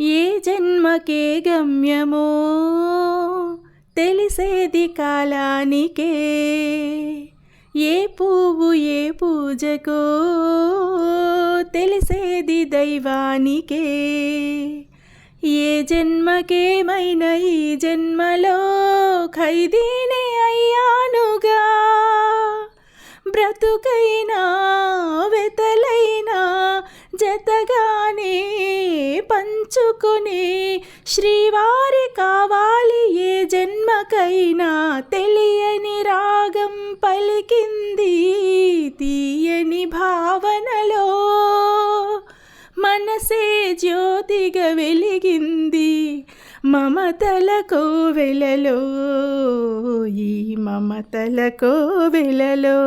ఏ జన్మకే గమ్యమో తెలిసేది కాలానికే. ఏ పువ్వు ఏ పూజకో తెలిసేది దైవానికే. ఏ జన్మకేమైన ఈ జన్మలో ఖైదీనే అయ్యానుగా. బ్రతుకైనా వెతలైనా జతగానే పంచుకుని శ్రీవారి కావాలి ఏ జన్మకైనా తెలియని రాగం పలికింది తీయని భావనలో. మనసే జ్యోతిగా వెలిగింది మమతల కోవెలలో ఈ మమతల కోవెలలో.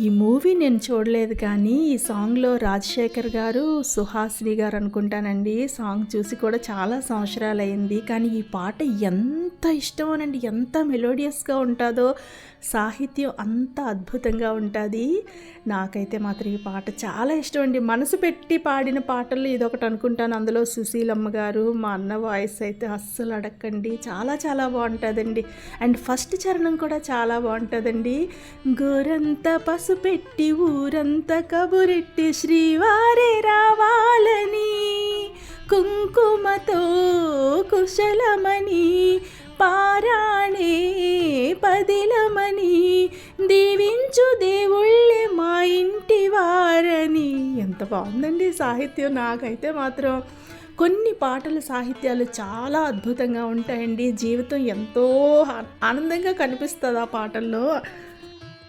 ఈ మూవీ నేను చూడలేదు కానీ ఈ సాంగ్లో రాజశేఖర్ గారు సుహాసిని గారు అనుకుంటానండి. సాంగ్ చూసి కూడా చాలా సంవత్సరాలు అయింది కానీ ఈ పాట ఎంత ఇష్టమోనండి. ఎంత మెలోడియస్గా ఉంటుందో సాహిత్యం అంత అద్భుతంగా ఉంటుంది. నాకైతే మాత్రం ఈ పాట చాలా ఇష్టం అండి మనసు పెట్టి పాడిన పాటలు ఇదొకటి అనుకుంటాను. అందులో సుశీలమ్మ గారు మా అన్న వాయిస్ అయితే అస్సలు అడక్కండి. చాలా చాలా బాగుంటుందండి. అండ్ ఫస్ట్ చరణం కూడా చాలా బాగుంటుందండి. గోరంత పసుపెట్టి ఊరంత కబురెట్టి శ్రీవారే రావాలని. కుంకుమతో కుశలమని పారాణే పదిలమని దీవించు దేవుళ్ళే మా ఇంటి వారని. ఎంత బాగుందండి సాహిత్యం నాకైతే మాత్రం. కొన్ని పాటల సాహిత్యాలు చాలా అద్భుతంగా ఉంటాయండి. జీవితం ఎంతో ఆనందంగా కనిపిస్తుంది ఆ పాటల్లో.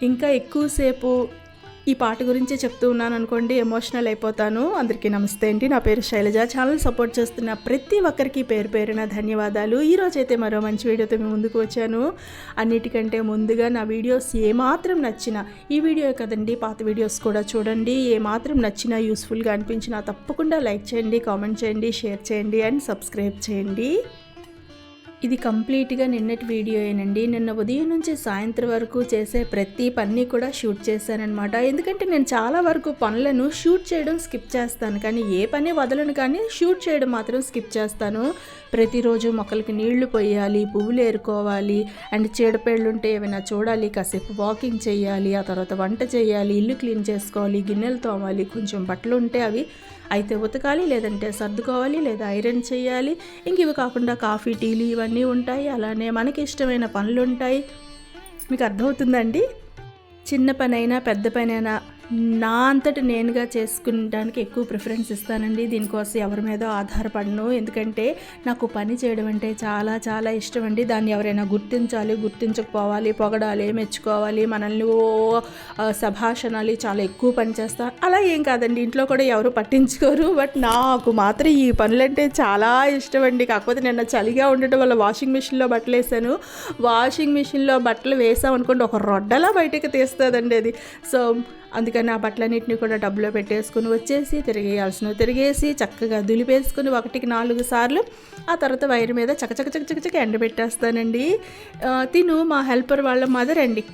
ఇంకా ఎక్కువసేపు ఈ పాట గురించి చెప్తూ ఉన్నాను అనుకోండి ఎమోషనల్ అయిపోతాను. అందరికీ నమస్తే అండి. నా పేరు శైలజ. ఛానల్ సపోర్ట్ చేస్తున్న ప్రతి ఒక్కరికి పేరు పేరున ధన్యవాదాలు. ఈరోజైతే అయితే మరో మంచి వీడియోతో మేము ముందుకు వచ్చాను. అన్నిటికంటే ముందుగా నా వీడియోస్ ఏమాత్రం నచ్చిన ఈ వీడియో కదండి పాత వీడియోస్ కూడా చూడండి. ఏమాత్రం నచ్చినా యూస్ఫుల్గా అనిపించినా తప్పకుండా లైక్ చేయండి కామెంట్ చేయండి షేర్ చేయండి అండ్ సబ్స్క్రైబ్ చేయండి. ఇది కంప్లీట్గా నిన్నటి వీడియోయేనండి. నిన్న ఉదయం నుంచి సాయంత్రం వరకు చేసే ప్రతి పని కూడా షూట్ చేశానమాట ఎందుకంటే నేను చాలా వరకు పనులను షూట్ చేయడం స్కిప్ చేస్తాను. కానీ ఏ పని వదలను కానీ షూట్ చేయడం మాత్రం స్కిప్ చేస్తాను. ప్రతిరోజు మొక్కలకి నీళ్ళు పోయాలి పువ్వులు ఏరుకోవాలి అండ్ చీడపేళ్ళు ఉంటే ఏమైనా చూడాలి కాసేపు వాకింగ్ చేయాలి ఆ తర్వాత వంట చేయాలి ఇల్లు క్లీన్ చేసుకోవాలి గిన్నెలు తోమాలి కొంచెం బట్టలు ఉంటే అవి అయితే ఉతకాలి లేదంటే సర్దుకోవాలి లేదా ఐరన్ చేయాలి. ఇంక ఇవి కాకుండా కాఫీ టీలు ఇవన్నీ ఉంటాయి అలానే మనకి ఇష్టమైన పనులు ఉంటాయి మీకు అర్థమవుతుందండి? చిన్న పనైనా పెద్ద పనైనా నా అంతటి నేనుగా చేసుకునడానికి ఎక్కువ ప్రిఫరెన్స్ ఇస్తానండి. దీనికోసం ఎవరి మీద ఆధారపడను. ఎందుకంటే నాకు పని చేయడం అంటే చాలా చాలా ఇష్టం అండి దాన్ని ఎవరైనా గుర్తించాలి గుర్తించకపోవాలి పొగడాలి మెచ్చుకోవాలి మనల్ని ఓ సభాషణాలు చాలా ఎక్కువ పని చేస్తా. అలా ఏం కాదండి. ఇంట్లో కూడా ఎవరు పట్టించుకోరు. బట్ నాకు మాత్రం ఈ పనులంటే చాలా ఇష్టం అండి కాకపోతే నిన్న చలిగా ఉండటం వల్ల వాషింగ్ మిషన్లో బట్టలు వేసాను. వాషింగ్ మిషన్లో బట్టలు వేసామనుకోండి ఒక రొడ్డలా బయటకు తీస్తుందండి అది. సో అందుకని ఆ బట్టలన్నింటినీ కూడా డబ్బులో పెట్టేసుకుని వచ్చేసి తిరిగేయాల్సిన తిరిగేసి చక్కగా దులిపేసుకుని ఒకటికి నాలుగు సార్లు ఆ తర్వాత వైర్ మీద చకచక చక చక చక ఎండబెట్టేస్తానండి. తిను మా హెల్పర్ వాళ్ళ మదర్ అండి.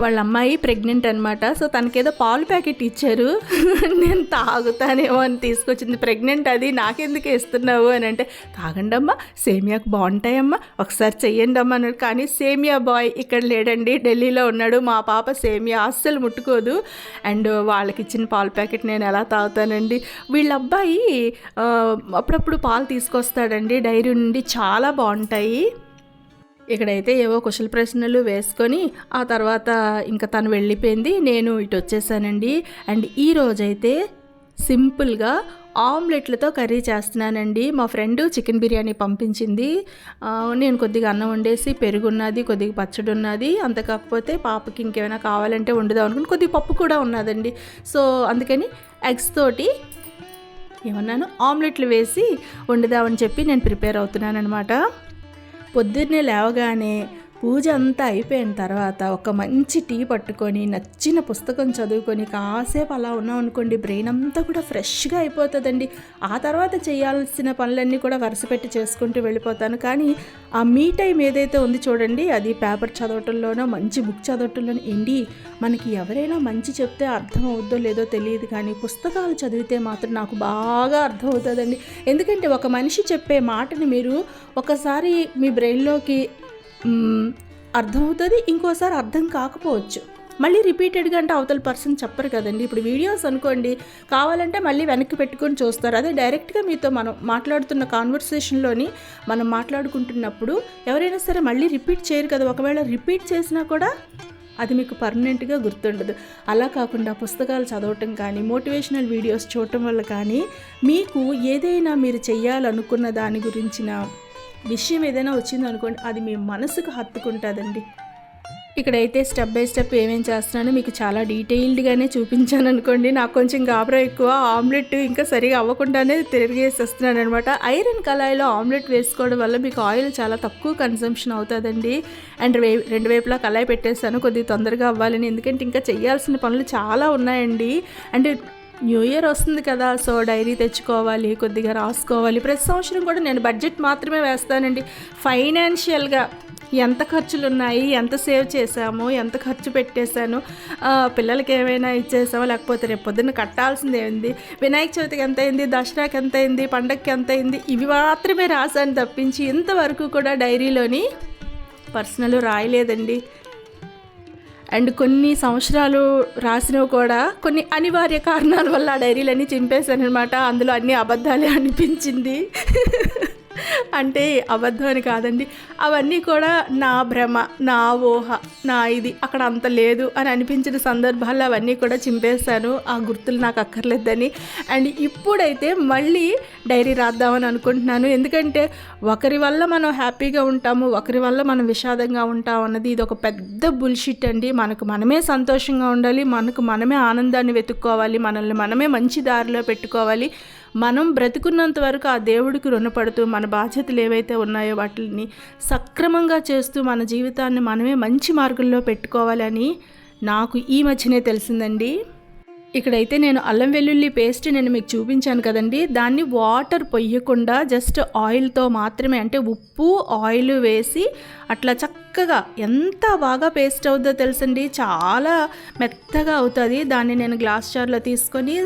వాళ్ళ అమ్మాయి ప్రెగ్నెంట్ అనమాట సో తనకేదో పాలు ప్యాకెట్ ఇచ్చారు. నేను తాగుతానేమో అని తీసుకొచ్చింది. ప్రెగ్నెంట్ అది నాకెందుకు ఇస్తున్నావు అని అంటే తాగండి అమ్మా సేమియాకు బాగుంటాయమ్మా. ఒకసారి చెయ్యండి అమ్మా అన్నాడు. కానీ సేమియా బాయ్ ఇక్కడ లేడండి. ఢిల్లీలో ఉన్నాడు. మా పాప సేమియా అస్సలు ముట్టుకోదు. అండ్ వాళ్ళకి ఇచ్చిన పాల ప్యాకెట్ నేను ఎలా తాగుతానండి? వీళ్ళ అబ్బాయి అప్పుడప్పుడు పాలు తీసుకొస్తాడండి. డైరీ నుండి చాలా బాగుంటాయి. ఇక్కడైతే ఏవో కుశల ప్రశ్నలు వేసుకొని ఆ తర్వాత ఇంకా తను వెళ్ళిపోయింది. నేను ఇటు వచ్చేసానండి. అండ్ ఈ రోజైతే సింపుల్గా ఆమ్లెట్లతో కర్రీ చేస్తున్నానండి. మా ఫ్రెండ్ చికెన్ బిర్యానీ పంపించింది. నేను కొద్దిగా అన్నం వండేసి పెరుగు ఉన్నది కొద్దిగా పచ్చడి ఉన్నది అంత కాకపోతే పాపకి ఇంకేమైనా కావాలంటే వండుదాం అనుకుని కొద్దిగా పప్పు కూడా ఉన్నదండి. సో అందుకని ఎగ్స్ తోటి ఏమన్నాను? ఆమ్లెట్లు వేసి వండుదామని చెప్పి నేను ప్రిపేర్ అవుతున్నాను అనమాట పొద్దున్నే లేవగానే పూజ అంతా అయిపోయిన తర్వాత ఒక మంచి టీ పట్టుకొని నచ్చిన పుస్తకం చదువుకొని కాసేపు అలా ఉన్నాం అనుకోండి బ్రెయిన్ అంతా కూడా ఫ్రెష్గా అయిపోతుందండి. ఆ తర్వాత చేయాల్సిన పనులన్నీ కూడా వరుస పెట్టి చేసుకుంటూ వెళ్ళిపోతాను. కానీ ఆ మీ టైం ఏదైతే ఉంది చూడండి అది పేపర్ చదవటంలోనో మంచి బుక్ చదవటంలోనో ఏంటి? మనకి ఎవరైనా మంచి చెప్తే అర్థం అవుద్దో లేదో తెలియదు కానీ పుస్తకాలు చదివితే మాత్రం నాకు బాగా అర్థం అవుతుందండి. ఎందుకంటే ఒక మనిషి చెప్పే మాటని మీరు ఒకసారి మీ బ్రెయిన్లోకి అర్థమవుతుంది ఇంకోసారి అర్థం కాకపోవచ్చు. మళ్ళీ రిపీటెడ్గా అంటే అవతల పర్సన్ చెప్పరు కదండి. ఇప్పుడు వీడియోస్ అనుకోండి కావాలంటే మళ్ళీ వెనక్కి పెట్టుకొని చూస్తారు. అదే డైరెక్ట్గా మీతో మనం మాట్లాడుతున్న కాన్వర్సేషన్లోని మనం మాట్లాడుకుంటున్నప్పుడు ఎవరైనా సరే మళ్ళీ రిపీట్ చేయరు కదా. ఒకవేళ రిపీట్ చేసినా కూడా అది మీకు పర్మనెంట్గా గుర్తుండదు. అలా కాకుండా పుస్తకాలు చదవటం కానీ మోటివేషనల్ వీడియోస్ చూడటం వల్ల కానీ మీకు ఏదైనా మీరు చేయాలనుకున్న దాని గురించిన విషయం ఏదైనా వచ్చింది అనుకోండి అది మీ మనసుకు హత్తుకుంటుందండి. ఇక్కడైతే స్టెప్ బై స్టెప్ ఏమేం చేస్తున్నానో మీకు చాలా డీటెయిల్డ్గానే చూపించాను అనుకోండి. నాకు కొంచెం గాబరా ఎక్కువ ఆమ్లెట్ ఇంకా సరిగా అవ్వకుండానే తిరిగేసేస్తున్నాను అనమాట ఐరన్ కళాయిలో ఆమ్లెట్ వేసుకోవడం వల్ల మీకు ఆయిల్ చాలా తక్కువ కన్సంప్షన్ అవుతుందండి. అండ్ వే రెండు వైపులా కళాయి పెట్టేస్తాను కొద్దిగా తొందరగా అవ్వాలని. ఎందుకంటే ఇంకా చేయాల్సిన పనులు చాలా ఉన్నాయండి. అండ్ న్యూ ఇయర్ వస్తుంది కదా సో డైరీ తెచ్చుకోవాలి కొద్దిగా రాసుకోవాలి. ప్రతి సంవత్సరం కూడా నేను బడ్జెట్ మాత్రమే వేస్తానండి. ఫైనాన్షియల్గా ఎంత ఖర్చులు ఉన్నాయి ఎంత సేవ్ చేశాము ఎంత ఖర్చు పెట్టేశాను పిల్లలకి ఏమైనా ఇచ్చేసామో లేకపోతే రేపు పొద్దున్న కట్టాల్సింది ఏంది? వినాయక చవితికి ఎంత అయింది దసరాకి ఎంత అయింది పండగకి ఎంత అయింది ఇవి మాత్రమే రాశాను తప్పించి ఇంతవరకు కూడా డైరీలోని పర్సనల్ రాయలేదండి. అండ్ కొన్ని సంవత్సరాలు రాసినవి కూడా కొన్ని అనివార్య కారణాల వల్ల ఆ డైరీలన్నీ చింపేశాను అనమాట అందులో అన్ని అబద్ధాలే అనిపించింది. అంటే అబద్ధం అని కాదండి. అవన్నీ కూడా నా భ్రమ నా ఊహ నా ఇది అక్కడ అంత లేదు అని అనిపించిన సందర్భాల్లో అవన్నీ కూడా చింపేస్తాను ఆ గుర్తులు నాకు అక్కర్లేదని. అండ్ ఇప్పుడైతే మళ్ళీ డైరీ రాద్దామని అనుకుంటున్నాను. ఎందుకంటే ఒకరి వల్ల మనం హ్యాపీగా ఉంటాము ఒకరి వల్ల మనం విషాదంగా ఉంటాం అన్నది ఇది ఒక పెద్ద బుల్షిట్ అండి. మనకు మనమే సంతోషంగా ఉండాలి మనకు మనమే ఆనందాన్ని వెతుక్కోవాలి మనల్ని మనమే మంచి దారిలో పెట్టుకోవాలి. మనం బ్రతుకున్నంత వరకు ఆ దేవుడికి రుణపడుతూ మన బాధ్యతలు ఏవైతే ఉన్నాయో వాటిని సక్రమంగా చేస్తూ మన జీవితాన్ని మనమే మంచి మార్గంలో పెట్టుకోవాలని నాకు ఈ మధ్యనే తెలిసిందండి. ఇక్కడైతే నేను అల్లం వెల్లుల్లి పేస్ట్ నేను మీకు చూపించాను కదండి. దాన్ని వాటర్ పొయ్యకుండా జస్ట్ ఆయిల్తో మాత్రమే అంటే ఉప్పు ఆయిల్ వేసి అట్లా చక్కగా ఎంత బాగా పేస్ట్ అవుద్దో తెలుసండి. చాలా మెత్తగా అవుతుంది. దాన్ని నేను గ్లాస్ జార్లో తీసుకొని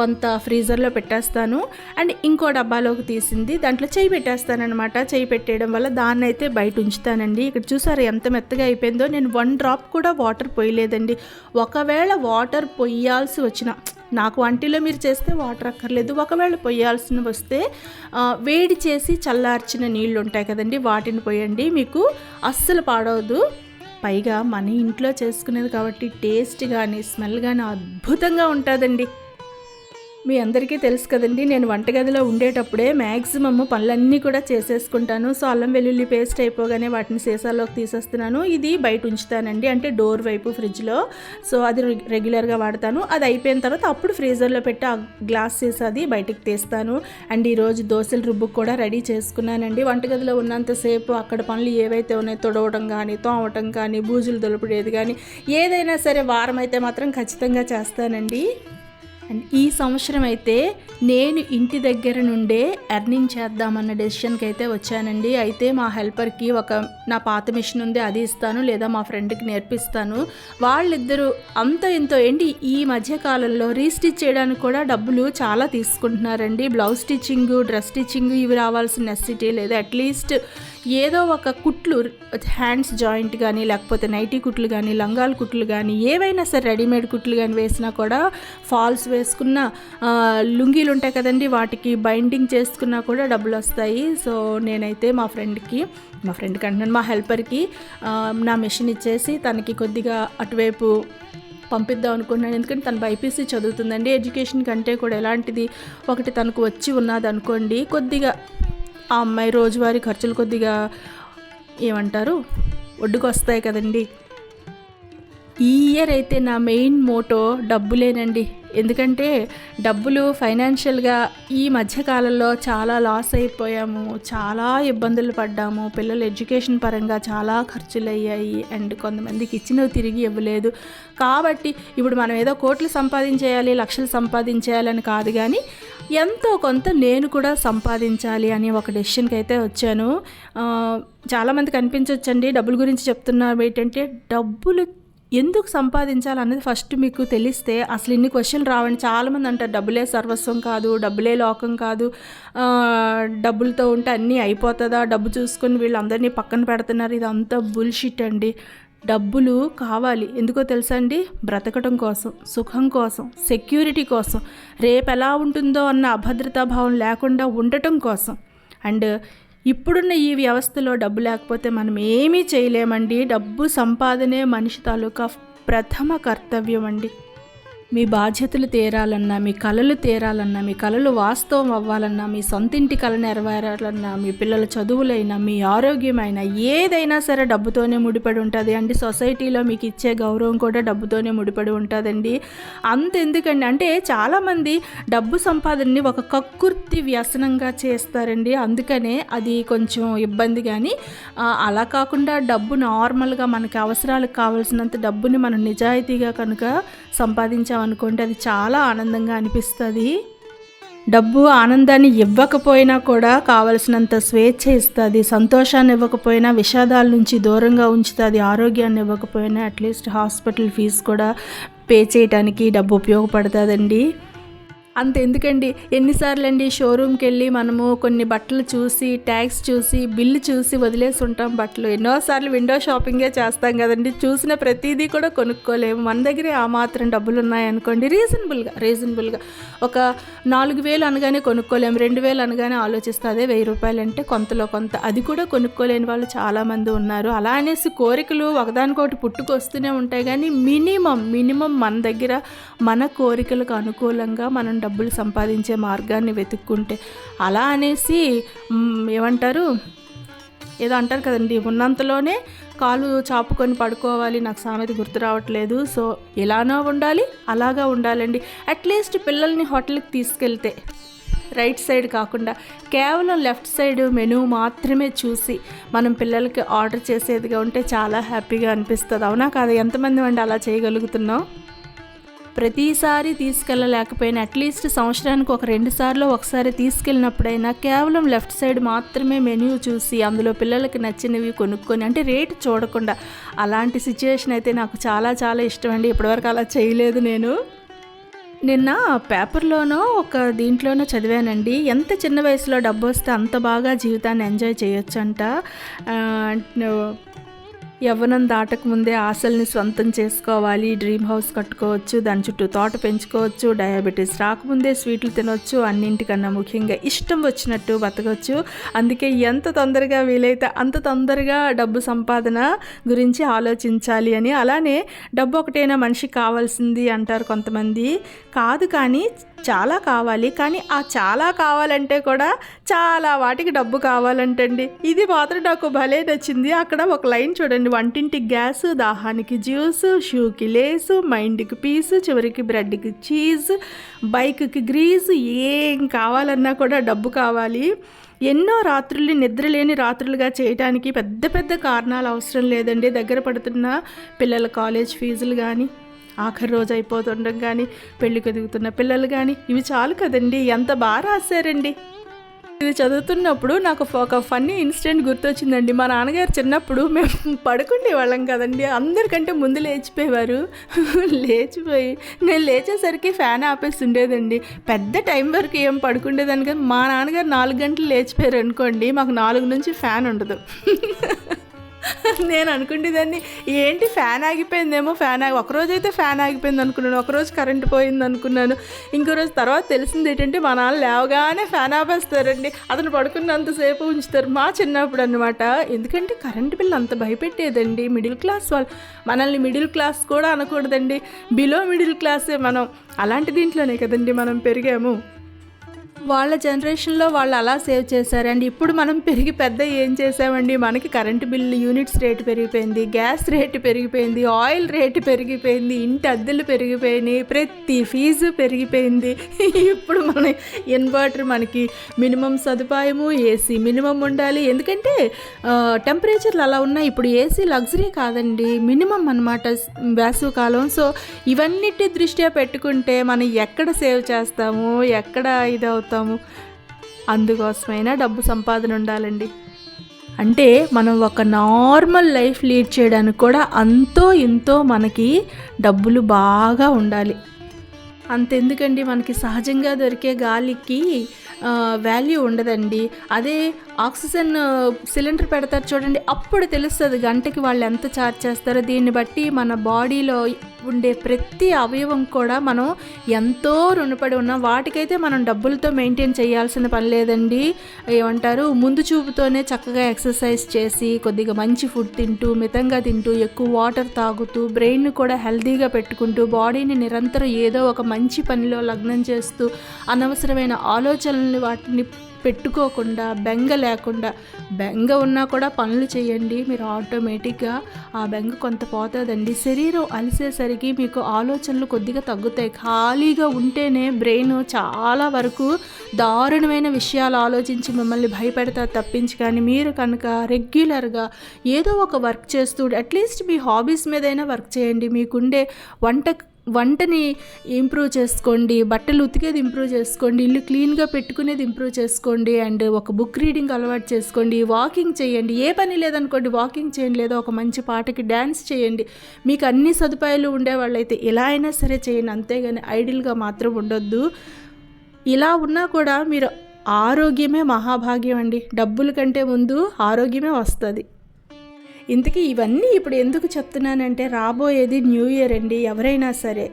కొంత ఫ్రీజర్లో పెట్టేస్తాను. అండ్ ఇంకో డబ్బాలోకి తీసింది. దాంట్లో చేయి పెట్టేస్తానమాట చేయి పెట్టేయడం వల్ల దాన్ని అయితే బయట ఉంచుతానండి. ఇక్కడ చూసారు ఎంత మెత్తగా అయిపోయిందో. నేను వన్ డ్రాప్ కూడా వాటర్ పోయలేదండి. ఒకవేళ వాటర్ పొయ్యాల్సి వచ్చిన నాకు వంటిలో మీరు చేస్తే వాటర్ అక్కర్లేదు. ఒకవేళ పొయ్యాల్సిన వస్తే వేడి చేసి చల్లార్చిన నీళ్ళు ఉంటాయి కదండి వాటిని పోయండి. మీకు అస్సలు పాడవద్దు పైగా మన ఇంట్లో చేసుకునేది కాబట్టి టేస్ట్ కానీ స్మెల్ కానీ అద్భుతంగా ఉంటుందండి. మీ అందరికీ తెలుసు కదండి నేను వంటగదిలో ఉండేటప్పుడే మ్యాక్సిమమ్ పనులన్నీ కూడా చేసేసుకుంటాను. సో అల్లం వెల్లుల్లి పేస్ట్ అయిపోగానే వాటిని సీసాలోకి తీసేస్తున్నాను. ఇది బయట ఉంచుతానండి అంటే డోర్ వైపు ఫ్రిడ్జ్లో. సో అది రెగ్యులర్గా వాడతాను. అది అయిపోయిన తర్వాత అప్పుడు ఫ్రీజర్లో పెట్టి ఆ గ్లాస్ సీసాది బయటికి తీస్తాను. అండ్ ఈరోజు దోశల రుబ్బుకు కూడా రెడీ చేసుకున్నానండి. వంటగదిలో ఉన్నంతసేపు అక్కడ పనులు ఏవైతే ఉన్నాయో తొడవడం కానీ తోమటం కానీ బూజులు దొలపడేది కానీ ఏదైనా సరే వారం అయితే మాత్రం ఖచ్చితంగా చేస్తానండి. ఈ సంవత్సరం అయితే నేను ఇంటి దగ్గర నుండే ఎర్నింగ్ చేద్దామన్న డెసిషన్కి అయితే వచ్చానండి. అయితే మా హెల్పర్కి ఒక నా పాత మిషన్ ఉంది అది ఇస్తాను లేదా మా ఫ్రెండ్కి నేర్పిస్తాను. వాళ్ళిద్దరూ అంత ఎంతో ఏంటి ఈ మధ్యకాలంలో రీస్టిచ్ చేయడానికి కూడా డబ్బులు చాలా తీసుకుంటున్నారండి. బ్లౌజ్ స్టిచ్చింగ్ డ్రెస్ స్టిచ్చింగ్ ఇవి రావాల్సిన నెసిటీ లేదా అట్లీస్ట్ ఏదో ఒక కుట్లు హ్యాండ్స్ జాయింట్ కానీ లేకపోతే నైటీ కుట్లు కానీ లంగాల కుట్లు కానీ ఏవైనా సరే రెడీమేడ్ కుట్లు కానీ వేసినా కూడా ఫాల్స్ వేసుకున్న లుంగీలు ఉంటాయి కదండి వాటికి బైండింగ్ చేసుకున్నా కూడా డబ్బులు వస్తాయి. సో నేనైతే మా ఫ్రెండ్కి మా ఫ్రెండ్కి అంటున్నాను మా హెల్పర్కి నా మెషిన్ ఇచ్చేసి తనకి కొద్దిగా అటువైపు పంపిద్దాం అనుకున్నాను ఎందుకంటే తను బైపీసీ చదువుతుందండి ఎడ్యుకేషన్ కంటే కూడా ఎలాంటిది ఒకటి తనకు వచ్చి ఉన్నది అనుకోండి కొద్దిగా ఆ అమ్మాయి రోజువారీ ఖర్చులు కొద్దిగా ఏమంటారు ఒడ్డుకు వస్తాయి కదండి. ఈ ఇయర్ అయితే నా మెయిన్ మోటో డబ్బులేనండి. ఎందుకంటే డబ్బులు ఫైనాన్షియల్గా ఈ మధ్యకాలంలో చాలా లాస్ అయిపోయాము చాలా ఇబ్బందులు పడ్డాము. పిల్లలు ఎడ్యుకేషన్ పరంగా చాలా ఖర్చులు అయ్యాయి అండ్ కొంతమందికి ఇచ్చినవి తిరిగి ఇవ్వలేదు. కాబట్టి ఇప్పుడు మనం ఏదో కోట్లు సంపాదించేయాలి లక్షలు సంపాదించేయాలని కాదు కానీ ఎంతో కొంత నేను కూడా సంపాదించాలి అని ఒక డెసిషన్కి అయితే వచ్చాను. చాలామంది చాలామందికి అనిపించవచ్చండి డబ్బుల గురించి చెప్తున్నారు ఏంటంటే డబ్బులు ఎందుకు సంపాదించాలి అనేది ఫస్ట్ మీకు తెలిస్తే అసలు ఇన్ని క్వశ్చన్ రావండి. చాలామంది అంటారు డబ్బులే సర్వస్వం కాదు డబ్బులే లోకం కాదు. డబ్బులతో ఉంటే అన్నీ అయిపోతుందా? డబ్బు చూసుకొని వీళ్ళందరినీ పక్కన పెడుతున్నారు. ఇదంతా బుల్షిట్ అండి. డబ్బులు కావాలి. ఎందుకో తెలుసా అండి? బ్రతకడం కోసం సుఖం కోసం సెక్యూరిటీ కోసం రేపు ఎలా ఉంటుందో అన్న అభద్రతా భావం లేకుండా ఉండటం కోసం. అండ్ ఇప్పుడున్న ఈ వ్యవస్థలో డబ్బు లేకపోతే మనం ఏమీ చేయలేమండి. డబ్బు సంపాదనే మనిషి తాలూకా ప్రథమ కర్తవ్యం అండి మీ బాధ్యతలు తీరాలన్నా మీ కళలు తీరాలన్నా మీ కళలు వాస్తవం అవ్వాలన్నా మీ సొంతింటి కళ నెరవేరాలన్నా మీ పిల్లల చదువులైనా మీ ఆరోగ్యమైనా ఏదైనా సరే డబ్బుతోనే ముడిపడి ఉంటుంది. అండి సొసైటీలో మీకు ఇచ్చే గౌరవం కూడా డబ్బుతోనే ముడిపడి ఉంటుందండి. అంత ఎందుకండి అంటే చాలామంది డబ్బు సంపాదనని ఒక కక్కుర్తి వ్యసనంగా చేస్తారండి. అందుకనే అది కొంచెం ఇబ్బంది. కానీ అలా కాకుండా డబ్బు నార్మల్గా మనకి అవసరాలకు కావాల్సినంత డబ్బుని మనం నిజాయితీగా కనుక అనుకోండి అది చాలా ఆనందంగా అనిపిస్తుంది. డబ్బు ఆనందాన్ని ఇవ్వకపోయినా కూడా కావలసినంత స్వేచ్ఛ ఇస్తుంది. సంతోషాన్ని ఇవ్వకపోయినా విషాదాల నుంచి దూరంగా ఉంచుతుంది. ఆరోగ్యాన్ని ఇవ్వకపోయినా అట్లీస్ట్ హాస్పిటల్ ఫీజు కూడా పే చేయడానికి డబ్బు ఉపయోగపడుతుందండి. అంత ఎందుకండి ఎన్నిసార్లు అండి షోరూమ్కి వెళ్ళి మనము కొన్ని బట్టలు చూసి ట్యాక్స్ చూసి బిల్లు చూసి వదిలేసి ఉంటాం బట్టలు. ఎన్నోసార్లు విండో షాపింగే చేస్తాం కదండి. చూసిన ప్రతిదీ కూడా కొనుక్కోలేము. మన దగ్గరే ఆ మాత్రం డబ్బులు ఉన్నాయనుకోండి రీజనబుల్గా రీజనబుల్గా. ఒక నాలుగు వేలు అనగానే కొనుక్కోలేము. రెండు వేలు అనగానే ఆలోచిస్తే అదే వెయ్యి రూపాయలు అంటే కొంతలో కొంత. అది కూడా కొనుక్కోలేని వాళ్ళు చాలామంది ఉన్నారు. అలా అనేసి కోరికలు ఒకదానికొకటి పుట్టుకొస్తూనే ఉంటాయి. కానీ మినిమం మినిమం మన దగ్గర మన కోరికలకు అనుకూలంగా మనం డబ్బులు సంపాదించే మార్గాన్ని వెతుక్కుంటే. అలా అనేసి ఏమంటారు? ఏదో అంటారు కదండి ఉన్నంతలోనే కాలు చాపుకొని పడుకోవాలి నాకు సామెత గుర్తు రావట్లేదు. సో ఎలానో ఉండాలి అలాగా ఉండాలండి. అట్లీస్ట్ పిల్లల్ని హోటల్కి తీసుకెళ్తే. రైట్ సైడ్ కాకుండా కేవలం లెఫ్ట్ సైడ్ మెనూ మాత్రమే చూసి మనం పిల్లలకి ఆర్డర్ చేసేదిగా ఉంటే చాలా హ్యాపీగా అనిపిస్తుంది. అవునా కాదు? ఎంతమంది అండి అలా చేయగలుగుతున్నాం ప్రతిసారి తీసుకెళ్ళలేకపోయినా. అట్లీస్ట్ సంవత్సరానికి ఒక రెండు సార్లు ఒకసారి తీసుకెళ్ళినప్పుడైనా కేవలం లెఫ్ట్ సైడ్ మాత్రమే మెన్యూ చూసి అందులో పిల్లలకి నచ్చినవి కొనుక్కొని అంటే రేటు చూడకుండా అలాంటి సిచ్యువేషన్ అయితే నాకు చాలా చాలా ఇష్టం అండి ఇప్పటివరకు అలా చేయలేదు నేను. నిన్న పేపర్లోనో ఒక దీంట్లోనో చదివానండి. ఎంత చిన్న వయసులో డబ్బు వస్తే అంత బాగా జీవితాన్ని ఎంజాయ్ చేయొచ్చంట. యవ్వనం దాటక ముందే ఆశల్ని సొంతం చేసుకోవాలి డ్రీమ్ హౌస్ కట్టుకోవచ్చు దాని చుట్టూ తోట పెంచుకోవచ్చు డయాబెటీస్ రాకముందే స్వీట్లు తినొచ్చు అన్నింటికన్నా ముఖ్యంగా ఇష్టం వచ్చినట్టు బతకవచ్చు అందుకే ఎంత తొందరగా వీలైతే అంత తొందరగా డబ్బు సంపాదన గురించి ఆలోచించాలి అని. అలానే డబ్బు ఒకటైనా మనిషికి కావాల్సింది అంటారు కొంతమంది. కాదు కానీ చాలా కావాలి. కానీ ఆ చాలా కావాలంటే కూడా చాలా వాటికి డబ్బు కావాలంటండి. ఇది మాత్రం నాకు భలే నచ్చింది. అక్కడ ఒక లైన్ చూడండి వంటింటికి గ్యాస్ దాహానికి జ్యూస్ షూకి లేసు మైండ్కి పీస్ చివరికి బ్రెడ్కి చీజ్ బైక్కి గ్రీజ్ ఏం కావాలన్నా కూడా డబ్బు కావాలి. ఎన్నో రాత్రుల్ని నిద్రలేని రాత్రులుగా చేయడానికి పెద్ద పెద్ద కారణాలు అవసరం లేదండి. దగ్గర పడుతున్న పిల్లల కాలేజ్ ఫీజులు కానీ ఆఖరి రోజు అయిపోతుండడం కానీ పెళ్ళికదుగుతున్న పిల్లలు కానీ ఇవి చాలు కదండి. ఎంత బాగా రాశారండి. ఇది చదువుతున్నప్పుడు నాకు ఒక ఫన్నీ ఇన్సిడెంట్ గుర్తొచ్చిందండి. మా నాన్నగారు చిన్నప్పుడు మేము పడుకునే వాళ్ళం కదండి. అందరికంటే ముందు లేచిపోయేవారు. లేచిపోయి నేను లేచేసరికి ఫ్యాన్ ఆపేసి ఉండేదండి. పెద్ద టైం వరకు ఏం పడుకుండేదాని కానీ మా నాన్నగారు నాలుగు గంటలు లేచిపోయారు అనుకోండి మాకు నాలుగు నుంచి ఫ్యాన్ ఉండదు. నేను అనుకునేదాన్ని ఏంటి ఫ్యాన్ ఆగిపోయిందేమో ఫ్యాన్ ఆగి ఒకరోజు అయితే ఫ్యాన్ ఆగిపోయింది అనుకున్నాను ఒకరోజు కరెంట్ పోయింది అనుకున్నాను. ఇంకో రోజు తర్వాత తెలిసింది ఏంటంటే మా నాన్న లేవగానే ఫ్యాన్ ఆపేస్తారండి. అతను పడుకున్నంతసేపు ఉంచుతారు మా చిన్నప్పుడు అనమాట ఎందుకంటే కరెంట్ బిల్ అంత భయపెట్టేదండి. మిడిల్ క్లాస్ వాళ్ళు మనల్ని మిడిల్ క్లాస్ కూడా అనకూడదండి. బిలో మిడిల్ క్లాసే మనం. అలాంటి దీంట్లోనే కదండి మనం పెరిగాము. వాళ్ళ జనరేషన్లో వాళ్ళు అలా సేవ్ చేశారండి. ఇప్పుడు మనం పెరిగి పెద్ద ఏం చేసామండి? మనకి కరెంటు బిల్లు యూనిట్స్ రేటు పెరిగిపోయింది గ్యాస్ రేటు పెరిగిపోయింది ఆయిల్ రేటు పెరిగిపోయింది ఇంటి అద్దెలు పెరిగిపోయినాయి ప్రతి ఫీజు పెరిగిపోయింది. ఇప్పుడు మన ఇన్వర్టర్ మనకి మినిమం సదుపాయము ఏసీ మినిమం ఉండాలి. ఎందుకంటే టెంపరేచర్లు అలా ఉన్నాయి. ఇప్పుడు ఏసీ లగ్జరీ కాదండి. మినిమం అనమాట వేసవి కాలం. సో ఇవన్నిటి దృష్ట్యా పెట్టుకుంటే మనం ఎక్కడ సేవ్ చేస్తాము? ఎక్కడ ఇదవుతాము అందుకోసమైనా డబ్బు సంపాదన ఉండాలండి. అంటే మనం ఒక నార్మల్ లైఫ్ లీడ్ చేయడానికి కూడా అంతో ఇంతో మనకి డబ్బులు బాగా ఉండాలి. అంతెందుకండి? మనకి సహజంగా దొరికే గాలికి వాల్యూ ఉండదండి. అదే ఆక్సిజన్ సిలిండర్ పెడతారు చూడండి. అప్పుడు తెలుస్తుంది గంటకి వాళ్ళు ఎంత ఛార్జ్ చేస్తారో. దీన్ని బట్టి మన బాడీలో ఉండే ప్రతి అవయవం కూడా మనం ఎంతో రుణపడి ఉన్నాం వాటికైతే మనం డబ్బులతో మెయింటైన్ చేయాల్సిన పని లేదండి. ఏమంటారు? ముందు చూపుతోనే చక్కగా ఎక్సర్సైజ్ చేసి కొద్దిగా మంచి ఫుడ్ తింటూ మితంగా తింటూ ఎక్కువ వాటర్ తాగుతూ బ్రెయిన్ కూడా హెల్తీగా పెట్టుకుంటూ బాడీని నిరంతరం ఏదో ఒక మంచి పనిలో లగ్నం చేస్తూ అనవసరమైన ఆలోచనల్ని వాటిని పెట్టుకోకుండా బెంగ లేకుండా బెంగ ఉన్నా కూడా పనులు చేయండి. మీరు ఆటోమేటిక్గా ఆ బెంగ కొంత పోతుందండి. శరీరం అలిసేసరికి మీకు ఆలోచనలు కొద్దిగా తగ్గుతాయి. ఖాళీగా ఉంటేనే బ్రెయిన్ చాలా వరకు దారుణమైన విషయాలు ఆలోచించి మిమ్మల్ని భయపెడతా తప్పించి కానీ మీరు కనుక రెగ్యులర్గా ఏదో ఒక వర్క్ చేస్తూ అట్లీస్ట్ మీ హాబీస్ మీదైనా వర్క్ చేయండి. మీకుండే వంట వంటని ఇంప్రూవ్ చేసుకోండి బట్టలు ఉతికేది ఇంప్రూవ్ చేసుకోండి ఇల్లు క్లీన్గా పెట్టుకునేది ఇంప్రూవ్ చేసుకోండి అండ్ ఒక బుక్ రీడింగ్ అలవాటు చేసుకోండి వాకింగ్ చేయండి. ఏ పని లేదనుకోండి వాకింగ్ చేయండి లేదా ఒక మంచి పాటకి డ్యాన్స్ చేయండి. మీకు అన్ని సదుపాయాలు ఉండేవాళ్ళైతే ఎలా అయినా సరే చేయండి. అంతేగాని ఐడిల్గా మాత్రం ఉండొద్దు. ఇలా ఉన్నా కూడా మీరు ఆరోగ్యమే మహాభాగ్యం అండి. డబ్బుల కంటే ముందు ఆరోగ్యమే వస్తుంది. ఇంతకీ ఇవన్నీ ఇప్పుడు ఎందుకు చెప్తున్నానంటే రాబోయేది న్యూ ఇయర్ అండి ఎవరైనా సరే.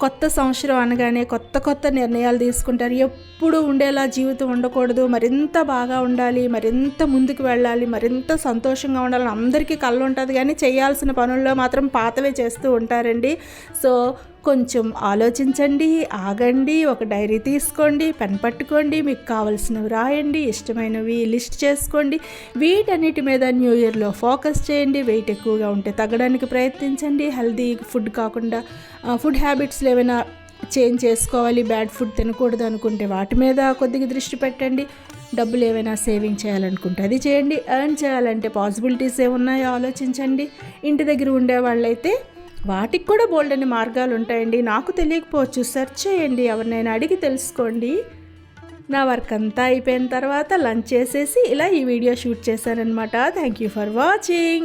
కొత్త సంవత్సరం అనగానే కొత్త కొత్త నిర్ణయాలు తీసుకుంటారు. ఎప్పుడు ఉండేలా జీవితం ఉండకూడదు. మరింత బాగా ఉండాలి మరింత ముందుకు వెళ్ళాలి మరింత సంతోషంగా ఉండాలి అందరికీ కళ్ళు ఉంటుంది కానీ చేయాల్సిన పనుల్లో మాత్రం పాతవే చేస్తూ ఉంటారండి. సో కొంచెం ఆలోచించండి ఆగండి ఒక డైరీ తీసుకోండి పెన్ పట్టుకోండి మీకు కావలసినవి రాయండి ఇష్టమైనవి లిస్ట్ చేసుకోండి. వీటన్నిటి మీద న్యూ ఇయర్లో ఫోకస్ చేయండి వెయిట్ ఎక్కువగా ఉంటే తగ్గడానికి ప్రయత్నించండి. హెల్దీ ఫుడ్ కాకుండా ఫుడ్ హ్యాబిట్స్లో ఏమైనా చేంజ్ చేసుకోవాలి బ్యాడ్ ఫుడ్ తినకూడదు అనుకుంటే వాటి మీద కొద్దిగా దృష్టి పెట్టండి. డబ్బులు ఏమైనా సేవింగ్ చేయాలనుకుంటే అది చేయండి. ఎర్న్ చేయాలంటే పాసిబిలిటీస్ ఏమున్నాయో ఆలోచించండి. ఇంటి దగ్గర ఉండే వాళ్ళైతే వాటికి కూడా బోల్డ్ అనే మార్గాలు ఉంటాయండి. నాకు తెలియకపోవచ్చు. సెర్చ్ చేయండి. ఎవరినైనా అడిగి తెలుసుకోండి. నా వర్క్ అంతా అయిపోయిన తర్వాత లంచ్ చేసేసి ఇలా ఈ వీడియో షూట్ చేశానమాట థ్యాంక్ యూ ఫర్ వాచింగ్